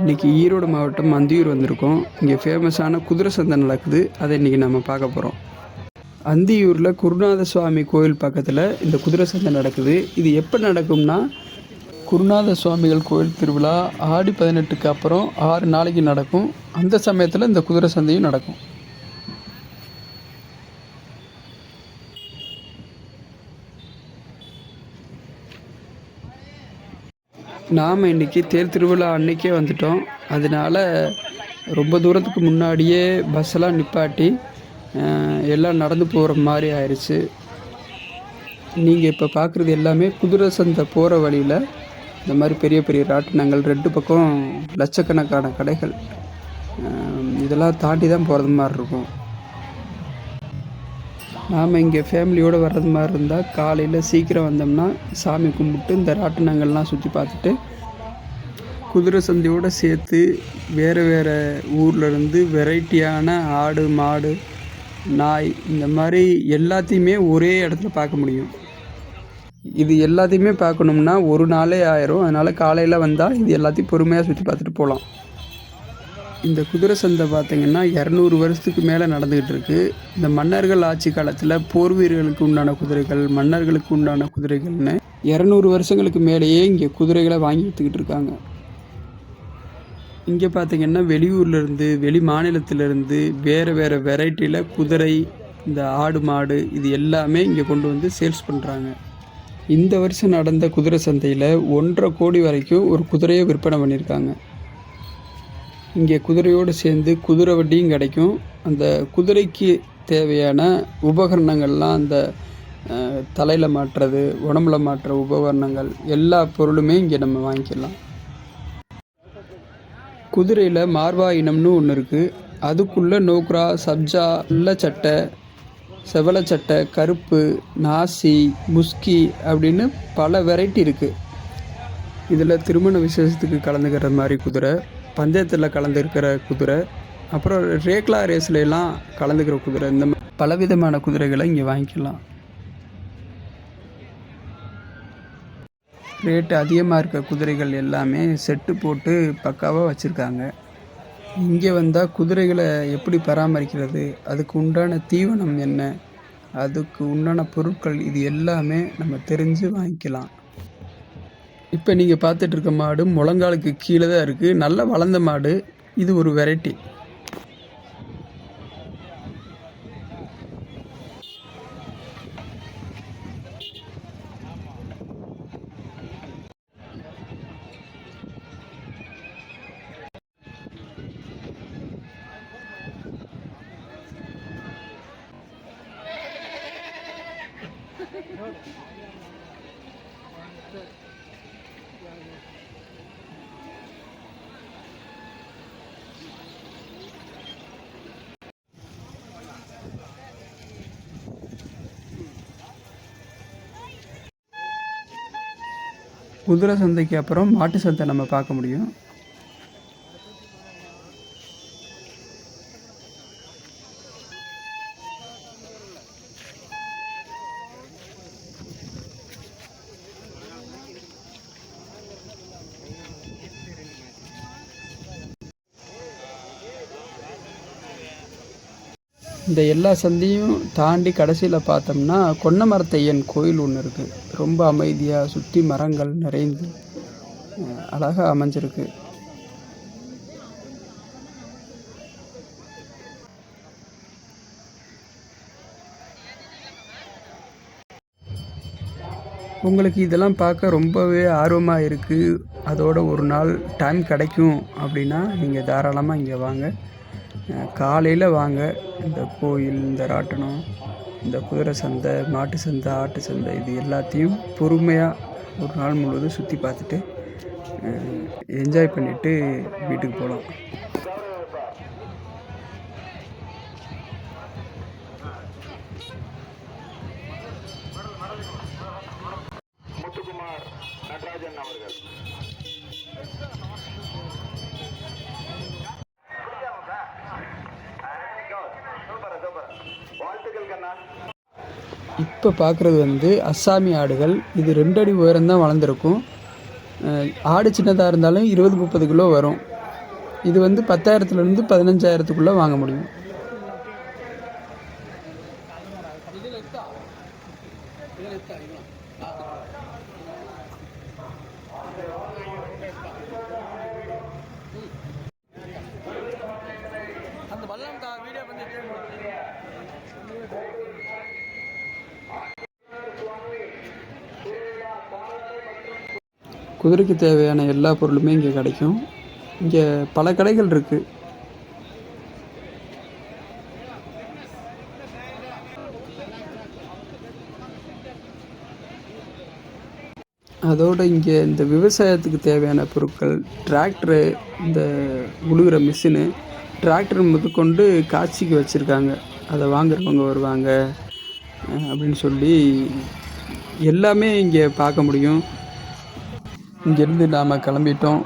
இன்றைக்கி ஈரோடு மாவட்டம் அந்தியூர் வந்திருக்கோம். இங்கே ஃபேமஸான குதிரை சந்தை நடக்குது. அதை இன்றைக்கி நம்ம பார்க்க போகிறோம் அந்தியூரில் குருநாத சுவாமி கோயில் பக்கத்தில் இந்த குதிரை சந்தை நடக்குது. இது எப்போ நடக்கும்னா குருநாத சுவாமிகள் கோயில் திருவிழா ஆடி பதினெட்டுக்கு அப்புறம் ஆறு நாளைக்கு நடக்கும். அந்த சமயத்தில் இந்த குதிரை சந்தையும் நடக்கும். நாம் இன்றைக்கி தேர் திருவிழா அன்னைக்கே வந்துட்டோம். அதனால ரொம்ப தூரத்துக்கு முன்னாடியே பஸ்ஸெல்லாம் நிப்பாட்டி எல்லாம் நடந்து போகிற மாதிரி ஆயிடுச்சு நீங்கள் இப்போ பார்க்குறது எல்லாமே குதிரை சந்தை போகிற வழியில் இந்த மாதிரி பெரிய பெரிய ராட்டினங்கள் ரெண்டு பக்கம் லட்சக்கணக்கான கடைகள். இதெல்லாம் தாண்டி தான் போகிறது மாதிரி இருக்கும். நாம் இங்கே ஃபேமிலியோடு வர்றது மாதிரி இருந்தால் காலையில் சீக்கிரம் வந்தோம்னா சாமி கும்பிட்டு இந்த ராட்டினங்கள்லாம் சுற்றி பார்த்துட்டு குதிரை சந்தையோடு சேர்த்து வேறு வேறு ஊர்லேருந்து வெரைட்டியான ஆடு மாடு நாய் இந்த மாதிரி எல்லாத்தையுமே ஒரே இடத்துல பார்க்க முடியும். இது எல்லாத்தையுமே பார்க்கணும்னா ஒரு நாளே ஆயிரும். அதனால் காலையில் வந்தால் இது எல்லாத்தையும் பொறுமையாக சுற்றி பார்த்துட்டு போகலாம் இந்த குதிரை சந்தை பார்த்திங்கன்னா இரநூறு வருஷத்துக்கு மேலே நடந்துக்கிட்டு இருக்குது இந்த மன்னர்கள் ஆட்சி காலத்தில் போர் வீரர்களுக்கு உண்டான குதிரைகள் மன்னர்களுக்கு உண்டான குதிரைகள்னு இரநூறு வருஷங்களுக்கு மேலேயே இங்கே குதிரைகளை வாங்கி எடுத்துக்கிட்டு இருக்காங்க. இங்கே பார்த்திங்கன்னா வெளியூர்லேருந்து வெளி மாநிலத்திலேருந்து வேறு வேறு வெரைட்டியில் குதிரை இந்த ஆடு மாடு இது எல்லாமே இங்கே கொண்டு வந்து சேல்ஸ் பண்ணுறாங்க இந்த வருஷம் நடந்த குதிரை சந்தையில் ஒன்றரை கோடி வரைக்கும் ஒரு குதிரையை விற்பனை பண்ணியிருக்காங்க. இங்கே குதிரையோடு சேர்ந்து குதிரை வண்டியும் கிடைக்கும். அந்த குதிரைக்கு தேவையான உபகரணங்கள்லாம் அந்த தலையில் மாட்டுறது உடம்புல மாட்டுற உபகரணங்கள் எல்லா பொருளுமே இங்கே நம்ம வாங்கிக்கலாம். குதிரையில் மார்வா இனம்னு ஒன்று இருக்குது அதுக்குள்ளே நோக்ரா சப்ஜா வெள்ளை சட்டை செவலை சட்டை கருப்பு நாசி முஸ்கி அப்படின்னு பல வெரைட்டி இருக்குது இதில் திருமண விசேஷத்துக்கு கலந்துக்கிற மாதிரி குதிரை. பந்தயத்தில் கலந்துருக்கிற குதிரை அப்புறம் ரேக்லா ரேஸ்லாம் கலந்துக்கிற குதிரை இந்த மாதிரி பலவிதமான குதிரைகளை இங்கே வாங்கிக்கலாம். ரேட்டு அதிகமாக இருக்க குதிரைகள் எல்லாமே செட்டு போட்டு பக்காவாக வச்சுருக்காங்க. இங்கே வந்தால் குதிரைகளை எப்படி பராமரிக்கிறது அதுக்கு உண்டான தீவனம் என்ன அதுக்கு உண்டான பொருட்கள் இது எல்லாமே நம்ம தெரிஞ்சு வாங்கிக்கலாம். இப்போ நீங்கள் பார்த்துட்டு இருக்க மாடு முழங்காலுக்கு கீழே தான் இருக்குது நல்லா வளர்ந்த மாடு. இது ஒரு வெரைட்டி. குதிரை சந்தைக்கு அப்புறம் மாட்டு சந்தை நம்ம பார்க்க முடியும். இந்த எல்லா சந்தையும் தாண்டி கடைசியில் பார்த்தோம்னா கொன்னமரத்தையன் கோயில் ஒன்று இருக்குது ரொம்ப அமைதியாக சுற்றி மரங்கள் நிறைந்து அழகாக அமைஞ்சிருக்கு. உங்களுக்கு இதெல்லாம் பார்க்க ரொம்பவே ஆர்வமாக இருக்குது அதோட ஒரு நாள் டைம் கிடைக்கும் அப்படின்னா நீங்கள் தாராளமாக இங்கே வாங்க. காலையில் வாங்க. இந்த கோயில் இந்த ராட்டணம் இந்த குதிரை சந்தை மாட்டு சந்தை ஆட்டு சந்தை இது எல்லாத்தையும் பொறுமையாக ஒரு நாள் முழுவதும் சுற்றி பார்த்துட்டு என்ஜாய் பண்ணிவிட்டு வீட்டுக்கு போகலாம் முத்துக்குமார் நடராஜன் அவர்கள். இப்போ பார்க்குறது வந்து அஸ்ஸாமி ஆடுகள். இது ரெண்டு அடி உயரம் தான் வளர்ந்துருக்கும். ஆடு சின்னதாக இருந்தாலும் இருபது முப்பது கிலோ வரும். இது வந்து பத்தாயிரத்துலேருந்து பதினஞ்சாயிரத்துக்குள்ளே வாங்க முடியும். அந்த வீடியோ பண்ணி குதிரைக்கு தேவையான எல்லா பொருளுமே இங்கே கிடைக்கும். இங்கே பல கடைகள் இருக்குது அதோடு இங்கே இந்த விவசாயத்துக்கு தேவையான பொருட்கள் டிராக்டரு இந்த உழுகிற மிஷினு டிராக்டர் முதற்கொண்டு காட்சிக்கு வச்சுருக்காங்க. அதை வாங்குறவங்க வருவாங்க அப்படின்னு சொல்லி எல்லாமே இங்கே பார்க்க முடியும். இங்கேருந்து நாம் கிளம்பிட்டோம்.